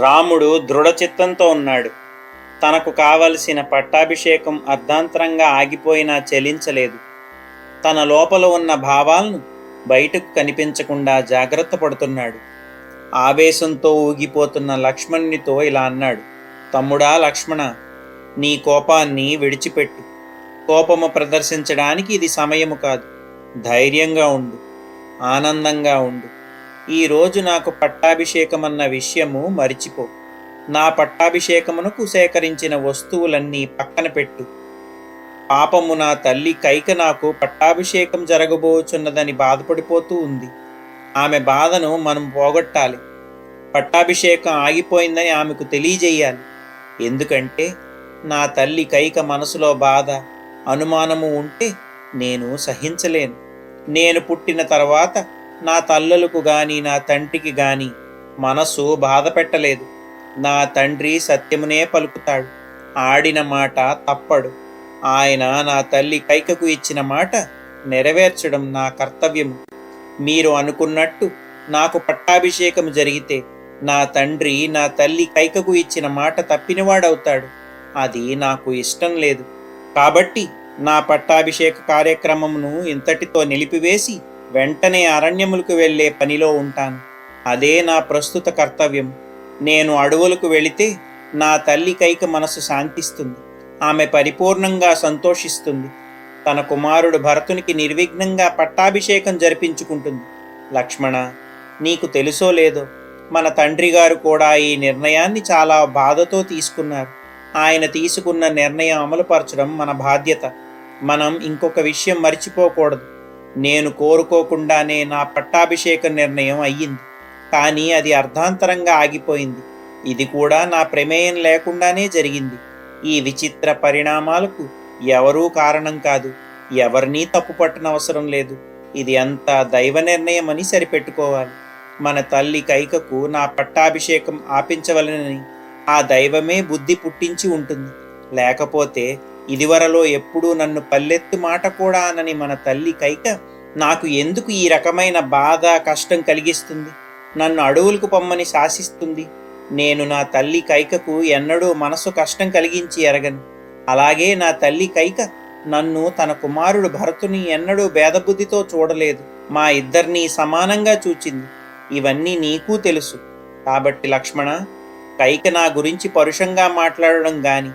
రాముడు దృఢచిత్తంతో ఉన్నాడు. తనకు కావలసిన పట్టాభిషేకం అర్ధాంతరంగా ఆగిపోయినా చెలించలేదు. తన లోపల ఉన్న భావాలను బయటకు కనిపించకుండా జాగ్రత్త పడుతున్నాడు. ఆవేశంతో ఊగిపోతున్న లక్ష్మణునితో ఇలా అన్నాడు. తమ్ముడా లక్ష్మణ నీ కోపాన్ని విడిచిపెట్టు. కోపము ప్రదర్శించడానికి ఇది సమయము కాదు. ధైర్యంగా ఉండు. ఆనందంగా ఉండు. ఈరోజు నాకు పట్టాభిషేకం అన్న విషయము మరిచిపో. నా పట్టాభిషేకమునకు సేకరించిన వస్తువులన్నీ పక్కన పెట్టు. పాపము నా తల్లి కైక నాకు పట్టాభిషేకం జరగబోచున్నదని బాధపడిపోతూ ఉంది. ఆమె బాధను మనం పోగొట్టాలి. పట్టాభిషేకం ఆగిపోయిందని ఆమెకు తెలియజేయాలి. ఎందుకంటే నా తల్లి కైక మనసులో బాధ అనుమానము ఉంటే నేను సహించలేను. నేను పుట్టిన తర్వాత నా తల్లులకు గాని నా తండ్రికి గాని మనసు బాధ పెట్టలేదు నా తండ్రి సత్యమునే పలుకుతాడు. ఆడిన మాట తప్పడు. ఆయన నా తల్లి కైకకు ఇచ్చిన మాట నెరవేర్చడం నా కర్తవ్యము. మీరు అనుకున్నట్టు నాకు పట్టాభిషేకం జరిగితే నా తండ్రి నా తల్లి కైకకు ఇచ్చిన మాట తప్పినవాడవుతాడు. అది నాకు ఇష్టం లేదు. కాబట్టి నా పట్టాభిషేక కార్యక్రమమును ఇంతటితో నిలిపివేసి వెంటనే అరణ్యములకు వెళ్ళే పనిలో ఉంటాను. అదే నా ప్రస్తుత కర్తవ్యం. నేను అడవులకు వెళితే నా తల్లి కైక మనసు శాంతిస్తుంది. ఆమె పరిపూర్ణంగా సంతోషిస్తుంది. తన కుమారుడు భరతునికి నిర్విఘ్నంగా పట్టాభిషేకం జరిపించుకుంటుంది. లక్ష్మణ నీకు తెలుసో లేదో? మన తండ్రి గారు కూడా ఈ నిర్ణయాన్ని చాలా బాధతో తీసుకున్నారు. ఆయన తీసుకున్న నిర్ణయం అమలుపరచడం మన బాధ్యత. మనం ఇంకొక విషయం మర్చిపోకూడదు. నేను కోరుకోకుండానే నా పట్టాభిషేక నిర్ణయం అయ్యింది. కానీ అది అర్ధాంతరంగా ఆగిపోయింది. ఇది కూడా నా ప్రమేయం లేకుండానే జరిగింది. ఈ విచిత్ర పరిణామాలకు ఎవరూ కారణం కాదు. ఎవరినీ తప్పు పట్టనవసరం లేదు. ఇది అంతా దైవ నిర్ణయం అని సరిపెట్టుకోవాలి. మన తల్లి కైకకు నా పట్టాభిషేకం ఆపించవలనని ఆ దైవమే బుద్ధి పుట్టించి ఉంటుంది. లేకపోతే ఇదివరలో ఎప్పుడూ నన్ను పల్లెత్తు మాట కూడా అనని మన తల్లి కైక నాకు ఎందుకు ఈ రకమైన బాధ కష్టం కలిగిస్తుంది? నన్ను అడవులకు పొమ్మని శాసిస్తుంది. నేను నా తల్లి కైకకు ఎన్నడూ మనసు కష్టం కలిగించి ఎరగను. అలాగే నా తల్లి కైక నన్ను తన కుమారుడు భరతుని ఎన్నడూ భేదబుద్ధితో చూడలేదు. మా ఇద్దరినీ సమానంగా చూచింది. ఇవన్నీ నీకు తెలుసు. కాబట్టి లక్ష్మణ కైక నా గురించి పరుషంగా మాట్లాడడం గాని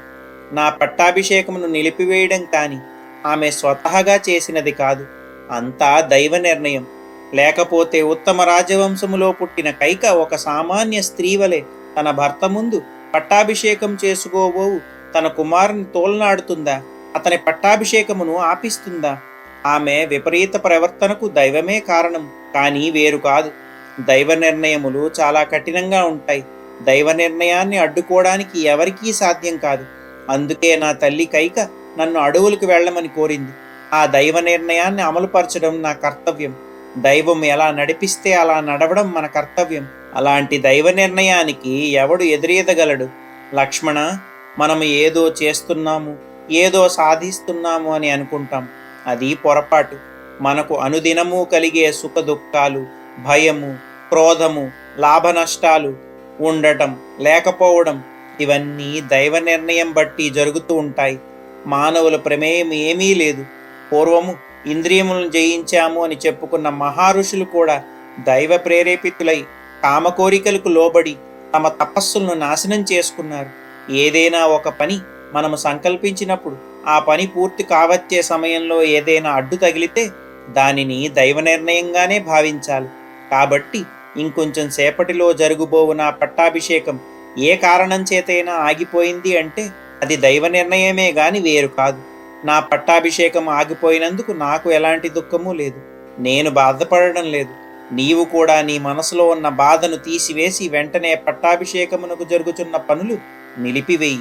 నా పట్టాభిషేకమును నిలిపివేయడం కాని ఆమె స్వతహగా చేసినది కాదు. అంతా దైవ నిర్ణయం లేకపోతే ఉత్తమ రాజవంశములో పుట్టిన కైక ఒక సామాన్య స్త్రీ వలె తన భర్త ముందు పట్టాభిషేకం చేసుకోబోవు తన కుమారుని తోలనాడుతుందా? అతని పట్టాభిషేకమును ఆపిస్తుందా? ఆమె విపరీత ప్రవర్తనకు దైవమే కారణం కానీ వేరు కాదు. దైవ నిర్ణయములు చాలా కఠినంగా ఉంటాయి. దైవ నిర్ణయాన్ని అడ్డుకోవడానికి ఎవరికీ సాధ్యం కాదు. అందుకే నా తల్లి కైక నన్ను అడవులకు వెళ్ళమని కోరింది. ఆ దైవ నిర్ణయాన్ని అమలుపరచడం నా కర్తవ్యం. దైవం ఎలా నడిపిస్తే అలా నడవడం మన కర్తవ్యం. అలాంటి దైవ నిర్ణయానికి ఎవడు ఎదురీదగలడు? లక్ష్మణ మనం ఏదో చేస్తున్నాము ఏదో సాధిస్తున్నాము అని అనుకుంటాం. అది పొరపాటు. మనకు అనుదినము కలిగే సుఖ దుఃఖాలు భయము క్రోధము లాభ నష్టాలు ఉండటం లేకపోవడం ఇవన్నీ దైవ నిర్ణయం బట్టి జరుగుతూ ఉంటాయి. మానవుల ప్రమేయం ఏమీ లేదు. పూర్వము ఇంద్రియములను జయించాము అని చెప్పుకున్న మహారుషులు కూడా దైవ ప్రేరేపితులై కామకోరికలకు లోబడి తమ తపస్సులను నాశనం చేసుకున్నారు. ఏదైనా ఒక పని మనము సంకల్పించినప్పుడు ఆ పని పూర్తి కావచ్చే సమయంలో ఏదైనా అడ్డు తగిలితే దానిని దైవ నిర్ణయంగానే భావించాలి. కాబట్టి ఇంకొంచెం సేపటిలో జరుగుబోవు నా పట్టాభిషేకం ఏ కారణం చేతైనా ఆగిపోయింది అంటే అది దైవ నిర్ణయమే గాని వేరు కాదు. నా పట్టాభిషేకం ఆగిపోయినందుకు నాకు ఎలాంటి దుఃఖము లేదు. నేను బాధపడడం లేదు. నీవు కూడా నీ మనసులో ఉన్న బాధను తీసివేసి వెంటనే పట్టాభిషేకమునకు జరుగుతున్న పనులు నిలిపివేయి.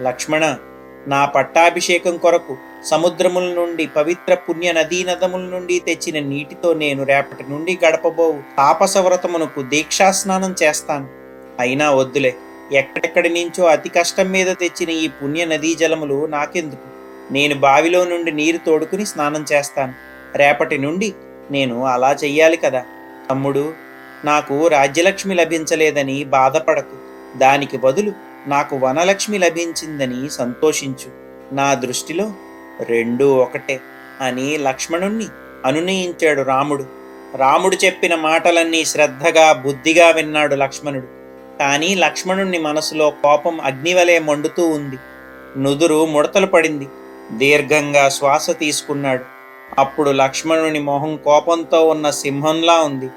లక్ష్మణ నా పట్టాభిషేకం కొరకు సముద్రముల నుండి పవిత్ర పుణ్య నదీనదముల నుండి తెచ్చిన నీటితో నేను రేపటి నుండి గడపబోవు తాపసవ్రతమునకు దీక్షాస్నానం చేస్తాను. అయినా వద్దులే. ఎక్కడెక్కడి నుంచో అతి కష్టం మీద తెచ్చిన ఈ పుణ్య నదీ జలములు నాకెందుకు? నేను బావిలో నుండి నీరు తోడుకుని స్నానం చేస్తాను. రేపటి నుండి నేను అలా చెయ్యాలి కదా. తమ్ముడు నాకు రాజ్యలక్ష్మి లభించలేదని బాధపడకు. దానికి బదులు నాకు వనలక్ష్మి లభించిందని సంతోషించు. నా దృష్టిలో రెండూ ఒకటే అని లక్ష్మణుణ్ణి అనునయించాడు రాముడు. రాముడు చెప్పిన మాటలన్నీ శ్రద్ధగా బుద్ధిగా విన్నాడు లక్ష్మణుడు. కానీ లక్ష్మణుణ్ణి మనసులో కోపం అగ్నివలే మండుతూ ఉంది. నుదురు ముడతలు పడింది. దీర్ఘంగా శ్వాస తీసుకున్నాడు. అప్పుడు లక్ష్మణుని మొహం కోపంతో ఉన్న సింహంలా ఉంది.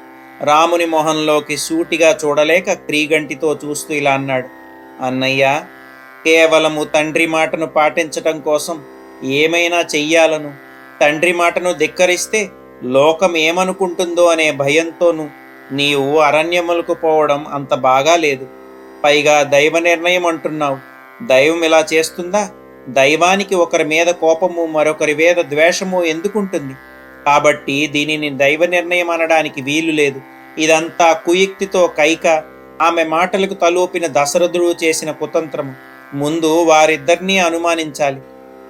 రాముని మొహంలోకి సూటిగా చూడలేక క్రీగంటితో చూస్తూ ఇలా అన్నాడు. అన్నయ్య కేవలము తండ్రి మాటను పాటించటం కోసం ఏమైనా చెయ్యాలను? తండ్రి మాటను ధిక్కరిస్తే లోకం ఏమనుకుంటుందో అనే భయంతోనూ నీవు అరణ్యములకు పోవడం అంత బాగా లేదు. పైగా దైవ నిర్ణయం అంటున్నావు. దైవం ఇలా చేస్తుందా? దైవానికి ఒకరి మీద కోపము మరొకరి మీద ద్వేషము ఎందుకుంటుంది? కాబట్టి దీనిని దైవ నిర్ణయం అనడానికి వీలు లేదు. ఇదంతా కుయుక్తితో కైక. ఆమె మాటలకు తలూపిన దశరథుడు చేసిన కుతంత్రము. ముందు వారిద్దరినీ అనుమానించాలి.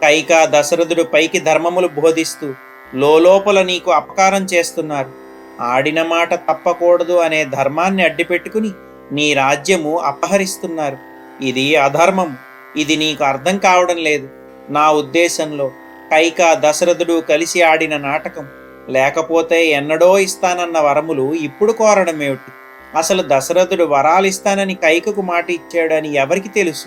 కైక దశరథుడు పైకి ధర్మములు బోధిస్తూ లోపల నీకు అపకారం చేస్తున్నారు. ఆడిన మాట తప్పకూడదు అనే ధర్మాన్ని అడ్డిపెట్టుకుని నీ రాజ్యము అపహరిస్తున్నారు. ఇది అధర్మం. ఇది నీకు అర్థం కావడం లేదు. నా ఉద్దేశంలో కైక దశరథుడు కలిసి ఆడిన నాటకం. లేకపోతే ఎన్నడో ఇస్తానన్న వరములు ఇప్పుడు కోరడమేమిటి? అసలు దశరథుడు వరాలు ఇస్తానని కైకకు మాట ఇచ్చాడని ఎవరికి తెలుసు?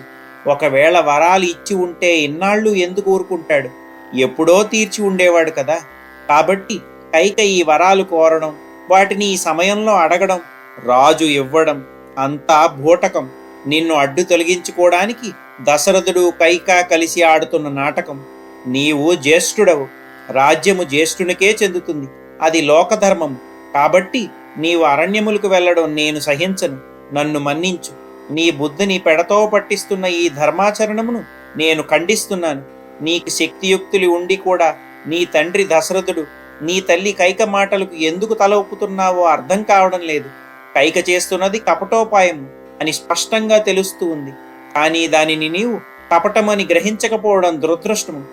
ఒకవేళ వరాలు ఇచ్చి ఉంటే ఇన్నాళ్ళు ఎందుకు ఊరుకుంటాడు? ఎప్పుడో తీర్చి ఉండేవాడు కదా. కాబట్టి కైక ఈ వరాలు కోరడం వాటిని ఈ సమయంలో అడగడం రాజు ఇవ్వడం అంతా భూటకం నిన్ను అడ్డు తొలగించుకోవడానికి దశరథుడు కైక కలిసి ఆడుతున్న నాటకం. నీవు జ్యేష్ఠుడవు. రాజ్యము జ్యేష్ఠునికే చెందుతుంది. అది లోకధర్మం. కాబట్టి నీవు అరణ్యములకు వెళ్ళడం నేను సహించను. నన్ను మన్నించు. నీ బుద్ధిని పెడతో పట్టిస్తున్న ఈ ధర్మాచరణమును నేను ఖండిస్తున్నాను. నీకు శక్తియుక్తులు ఉండి కూడా నీ తండ్రి దశరథుడు నీ తల్లి కైక మాటలకు ఎందుకు తల ఒప్పుతున్నావో అర్థం కావడం లేదు. కైక చేస్తున్నది కపటోపాయం అని స్పష్టంగా తెలుస్తూ ఉంది. కానీ దానిని నీవు కపటమని గ్రహించకపోవడం దురదృష్టము.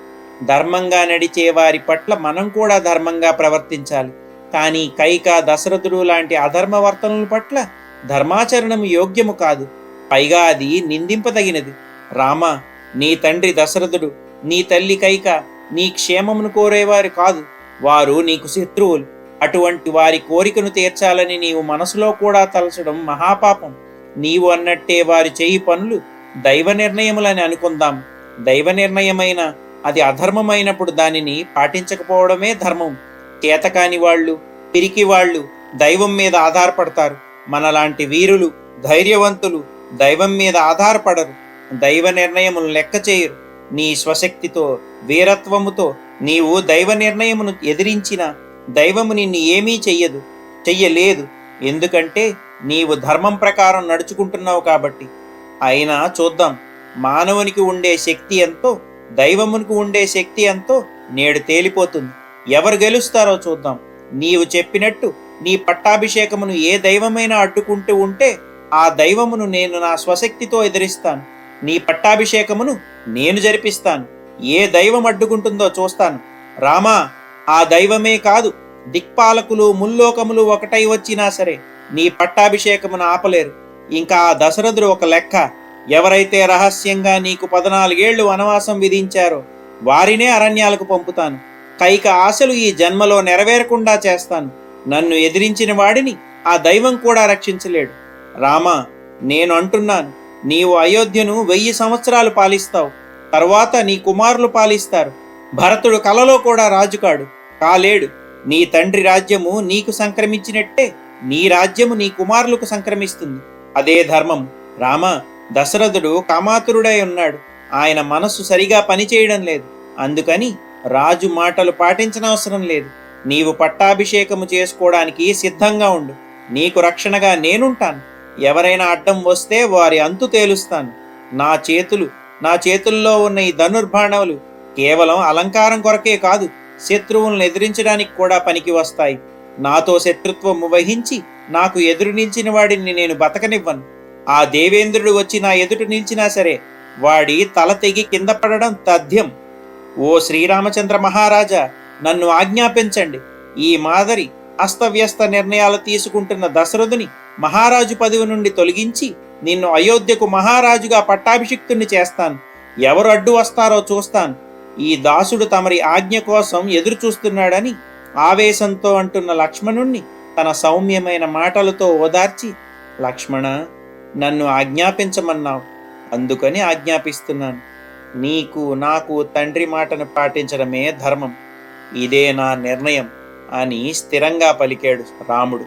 ధర్మంగా నడిచే వారి పట్ల మనం కూడా ధర్మంగా ప్రవర్తించాలి. కానీ కైక దశరథుడు లాంటి అధర్మ వర్తనల పట్ల ధర్మాచరణం యోగ్యము కాదు. పైగా అది నిందింపదగినది. రామ నీ తండ్రి దశరథుడు నీ తల్లి కైక నీ క్షేమమును కోరేవారు కాదు. వారు నీకు శత్రువులు. అటువంటి వారి కోరికను తీర్చాలని నీవు మనసులో కూడా తలచడం మహాపాపం. నీవు అన్నట్టే వారి చేయి పనులు దైవ నిర్ణయములని అనుకుందాం. దైవ నిర్ణయమైన అది అధర్మమైనప్పుడు దానిని పాటించకపోవడమే ధర్మం. చేతకాని వాళ్ళు పిరికి వాళ్ళు దైవం మీద ఆధారపడతారు. మనలాంటి వీరులు ధైర్యవంతులు దైవం మీద ఆధారపడరు. దైవ నిర్ణయములు లెక్క చేయరు. నీ స్వశక్తితో వీరత్వముతో నీవు దైవ నిర్ణయమును ఎదిరించిన దైవము నిన్ను ఏమీ చెయ్యదు చెయ్యలేదు. ఎందుకంటే నీవు ధర్మం ప్రకారం నడుచుకుంటున్నావు కాబట్టి. అయినా చూద్దాం మానవునికి ఉండే శక్తి ఎంతో దైవమునికి ఉండే శక్తి ఎంతో నేడు తేలిపోతుంది. ఎవరు గెలుస్తారో చూద్దాం. నీవు చెప్పినట్టు నీ పట్టాభిషేకమును ఏ దైవమైనా అడ్డుకుంటూ ఉంటే ఆ దైవమును నేను నా స్వశక్తితో ఎదిరిస్తాను. నీ పట్టాభిషేకమును నేను జరిపిస్తాను. ఏ దైవం అడ్డుకుంటుందో చూస్తాను. రామా ఆ దైవమే కాదు దిక్పాలకులు ముల్లోకములు ఒకటై వచ్చినా సరే నీ పట్టాభిషేకమును ఆపలేరు. ఇంకా ఆ దశరథుడు ఒక లెక్క ఎవరైతే రహస్యంగా నీకు పద్నాలుగేళ్ళు వనవాసం విధించారో వారినే అరణ్యాలకు పంపుతాను. కైక ఆశలు ఈ జన్మలో నెరవేరకుండా చేస్తాను. నన్ను ఎదిరించిన వాడిని ఆ దైవం కూడా రక్షించలేడు. రామా నేను అంటున్నాను నీవు అయోధ్యను వెయ్యి సంవత్సరాలు పాలిస్తావు. తరువాత నీ కుమారులు పాలిస్తారు. భరతుడు కలలో కూడా రాజుకాడు. కాలేడు. నీ తండ్రి రాజ్యము నీకు సంక్రమించినట్టే నీ రాజ్యము నీ కుమారులకు సంక్రమిస్తుంది. అదే ధర్మం. రామ దశరథుడు కామాతురుడై ఉన్నాడు. ఆయన మనస్సు సరిగా పనిచేయడం లేదు. అందుకని రాజు మాటలు పాటించనవసరం లేదు. నీవు పట్టాభిషేకము చేసుకోవడానికి సిద్ధంగా ఉండు. నీకు రక్షణగా నేనుంటాను. ఎవరైనా అడ్డం వస్తే వారి అంతు తేలుస్తాను. నా చేతులు నా చేతుల్లో ఉన్న ఈ ధనుర్బాణములు కేవలం అలంకారం కొరకే కాదు శత్రువులను ఎదిరించడానికి కూడా పనికి వస్తాయి. నాతో శత్రుత్వం వహించి నాకు ఎదురు నిలిచిన వాడిని నేను బతకనివ్వను. ఆ దేవేంద్రుడు వచ్చి నా ఎదుట నిలిచినా సరే వాడి తల తెగి కింద పడడం తథ్యం. ఓ శ్రీరామచంద్ర మహారాజా నన్ను ఆజ్ఞాపించండి. ఈ మాదిరి అస్తవ్యస్త నిర్ణయాలు తీసుకుంటున్న దశరథుని మహారాజు పదవి నుండి తొలగించి నిన్ను అయోధ్యకు మహారాజుగా పట్టాభిషిక్తుణ్ణి చేస్తాను. ఎవరు అడ్డు వస్తారో చూస్తాను. ఈ దాసుడు తమరి ఆజ్ఞ కోసం ఎదురు చూస్తున్నాడని ఆవేశంతో అంటున్న లక్ష్మణుణ్ణి తన సౌమ్యమైన మాటలతో ఓదార్చి లక్ష్మణ నన్ను ఆజ్ఞాపించమన్నావు. అందుకని ఆజ్ఞాపిస్తున్నాను. నీకు నాకు తండ్రి మాటను పాటించడమే ధర్మం. ఇదే నా నిర్ణయం అని స్థిరంగా పలికాడు రాముడు.